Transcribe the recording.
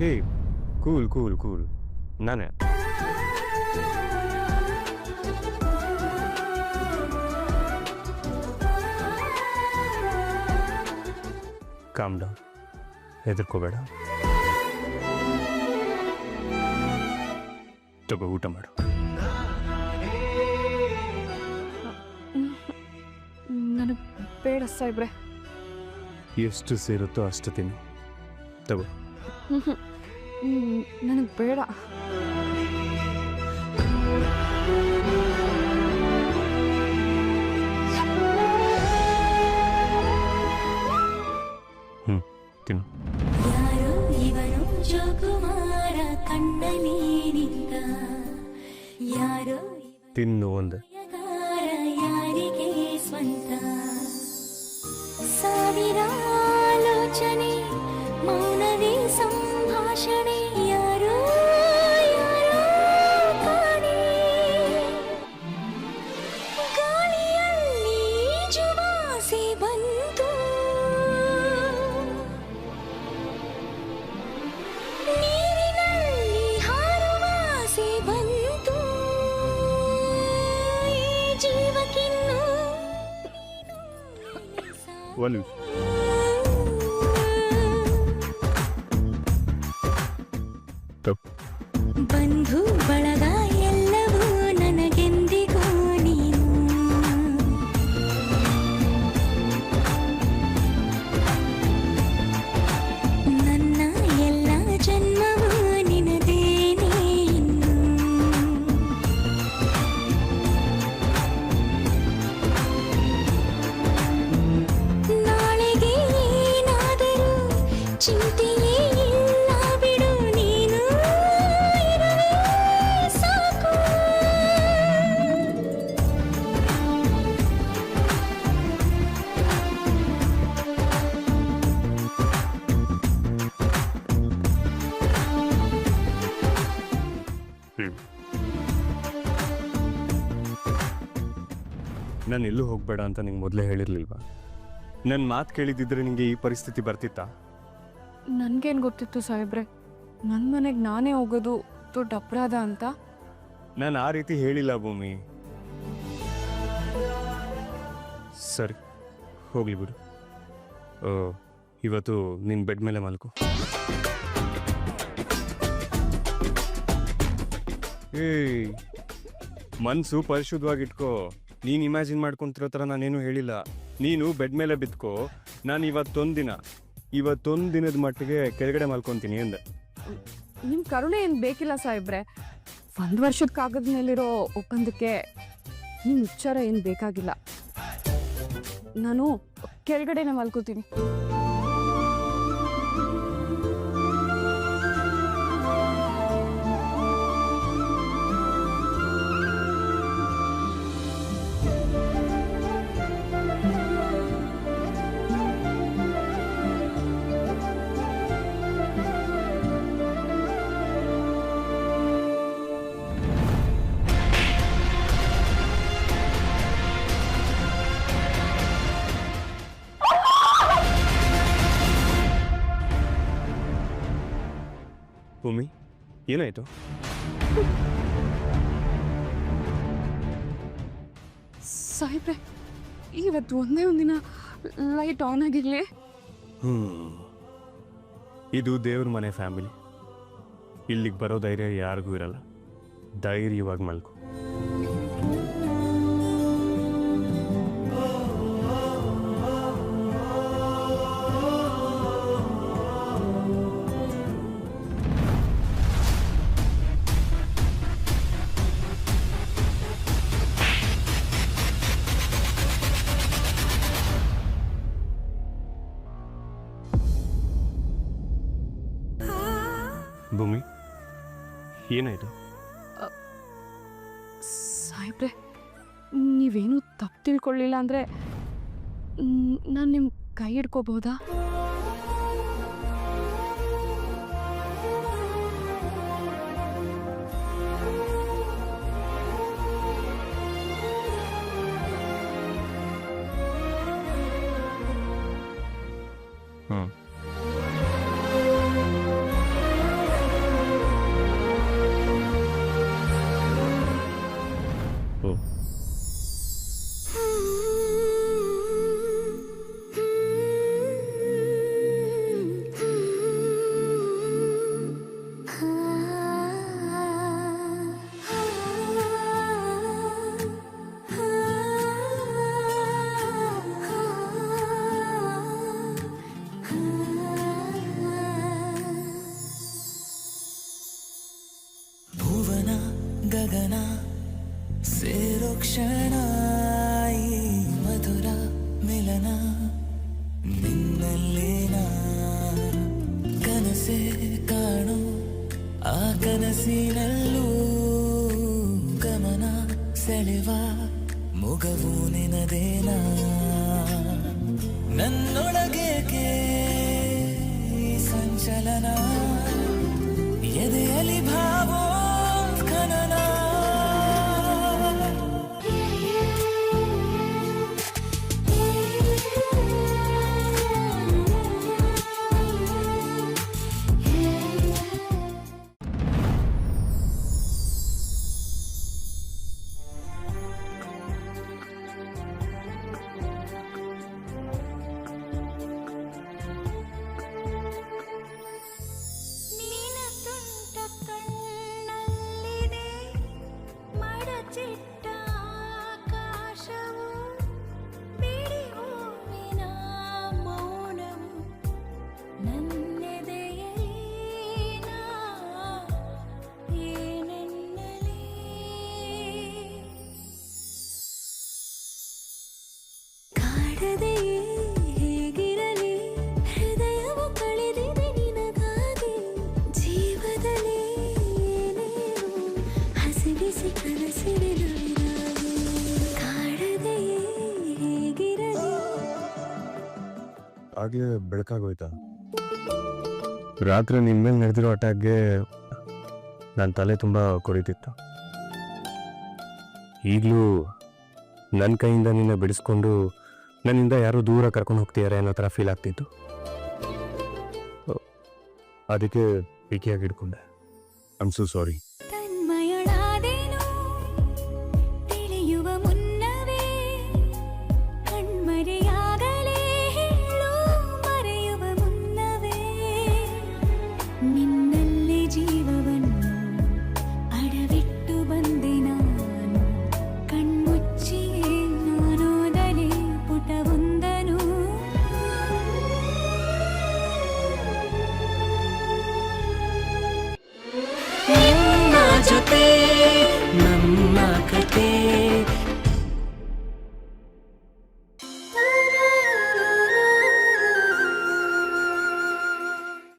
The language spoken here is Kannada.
ಹೇ ಕೂಲ್ ಕೂಲ್ ಕೂಲ್ ನಾನೇ. ಕಾಮ್ ಡೌನ್ ಹೆದರ್ಕೋಬೇಡ. ತಗೋ ಊಟ ಮಾಡು. ನನಗೆ ಬೇಡ ಸಾಯ್ಬ್ರೆ ಎಷ್ಟು ಸೇರುತ್ತೋ ಅಷ್ಟು ತಿನ್ನು. ತಗೋ. ನನಗೆ ಬೇಡ. ಹ್ಞೂ ತಿನ್ನು. ಯಾರೋ ಇವನು ಜೋಕುಮಾರ ಕಣ್ಣಲ್ಲಿ ನಿಂತ. ಯಾರೋ ತಿನ್ನು ಒಂದು. ಇವಗಾರ ಯಾರಿಗೆ ಸ್ವಂತ. ಸಾವಿರ ಒಂದು ತಪ್ಪು ನಾನು ಎಲ್ಲೂ ಹೋಗಬೇಡ ಅಂತ ನಿಂಗೆ ಮೊದಲೇ ಹೇಳಿರ್ಲಿಲ್ವಾ? ನನ್ನ ಮಾತು ಕೇಳಿದ್ದಿದ್ರೆ ನಿಂಗೆ ಈ ಪರಿಸ್ಥಿತಿ ಬರ್ತಿತ್ತಾ? ನನಗೇನು ಗೊತ್ತಿತ್ತು ಸಾಹೇಬ್ರೆ? ನನ್ನ ಮನೆಗೆ ನಾನೇ ಹೋಗೋದು ದೊಡ್ಡ ಅಪರಾಧ ಅಂತ? ನಾನು ಆ ರೀತಿ ಹೇಳಿಲ್ಲ ಭೂಮಿ. ಸರಿ ಹೋಗ್ಲಿ ಬಿಡು. ಇವತ್ತು ನಿನ್ನ ಬೆಡ್ ಮೇಲೆ ಮಲ್ಕೋ. ಏಯ್. ಮನ್ಸು ಪರಿಶುದ್ಧವಾಗಿಟ್ಕೋ. ನೀನು ಇಮ್ಯಾಜಿನ್ ಮಾಡ್ಕೊಂತಿರೋ ಥರ ನಾನೇನು ಹೇಳಿಲ್ಲ. ನೀನು ಬೆಡ್ ಮೇಲೆ ಬಿತ್ಕೋ. ನಾನು ಇವತ್ತೊಂದು ದಿನ ಇವತ್ತೊಂದು ದಿನದ ಮಟ್ಟಿಗೆ ಕೆಳಗಡೆ ಮಲ್ಕೊತೀನಿ ಅಂದ. ನಿಮ್ಮ ಕರುಣೆ ಏನು ಬೇಕಿಲ್ಲ ಸಾಹೇಬ್ರೆ. ಒಂದು ವರ್ಷದ ಕಾಗದ ಮೇಲಿರೋ ಒಪ್ಪಂದಕ್ಕೆ ನಿಮ್ಮ ಉಚ್ಚಾರ ಏನು ಬೇಕಾಗಿಲ್ಲ. ನಾನು ಕೆಳಗಡೆನೆ ಮಲ್ಕೋತೀನಿ. ಭೂಮಿ? ಏನಾಯಿತು? ಸಾಹೇಬ್ರೆ ಇವತ್ತು ಒಂದೇ ಒಂದಿನ ಲೈಟ್ ಆನ್ ಆಗಿರಲಿ. ಹ್ಮ್. ಇದು ದೇವ್ರ ಮನೆ ಫ್ಯಾಮಿಲಿ ಇಲ್ಲಿಗೆ ಬರೋ ಧೈರ್ಯ ಯಾರಿಗೂ ಇರಲ್ಲ. ಧೈರ್ಯವಾಗಿ ಮಲ್ಕೊ. ಭೂಮಿ? ಏನಾಯಿತು ಸಾಹೇಬ್ರೆ ನೀವೇನು ತಪ್ಪು ತಿಳ್ಕೊಳ್ಳಿಲ್ಲ ಅಂದ್ರೆ ನಾನು ನಿಮ್ಮ ಕೈ ಹಿಡ್ಕೋಬೋದಾ? ಗಗನ, ಸೇರೋ ಕ್ಷಣ ಮಧುರ ಮಿಲನ ನಿನ್ನಲ್ಲೇನ ಕನಸೆ ಕಾಣು, ಆ ಕನಸಿನಲ್ಲೂ ಗಮನ ಸೆಳೆವ ಮುಗವು ನಿನದೇನ ನನ್ನೊಳಗೇಕೆ ಸಂಚಲನ ಎದೆಯಲಿ ಆಗ್ಲೇ ಬೆಳಕಾಗೋಯ್ತಾ? ರಾತ್ರಿ ನಿಮ್ಮ ಮೇಲೆ ನಡೆದಿರೋ ಅಟ್ಯಾಕ್ಗೆ ನನ್ನ ತಲೆ ತುಂಬ ಕೊರಿತಿತ್ತು. ಈಗಲೂ ನನ್ನ ಕೈಯಿಂದ ನಿನ್ನ ಬಿಡಿಸ್ಕೊಂಡು ನನ್ನಿಂದ ಯಾರೋ ದೂರ ಕರ್ಕೊಂಡು ಹೋಗ್ತಿದ್ದಾರೆ ಅನ್ನೋ ಥರ ಫೀಲ್ ಆಗ್ತಿತ್ತು. ಅದಕ್ಕೆ ಬಿಗಿಯಾಗಿ ಐ ಆಮ್ ಸೋ ಸಾರಿ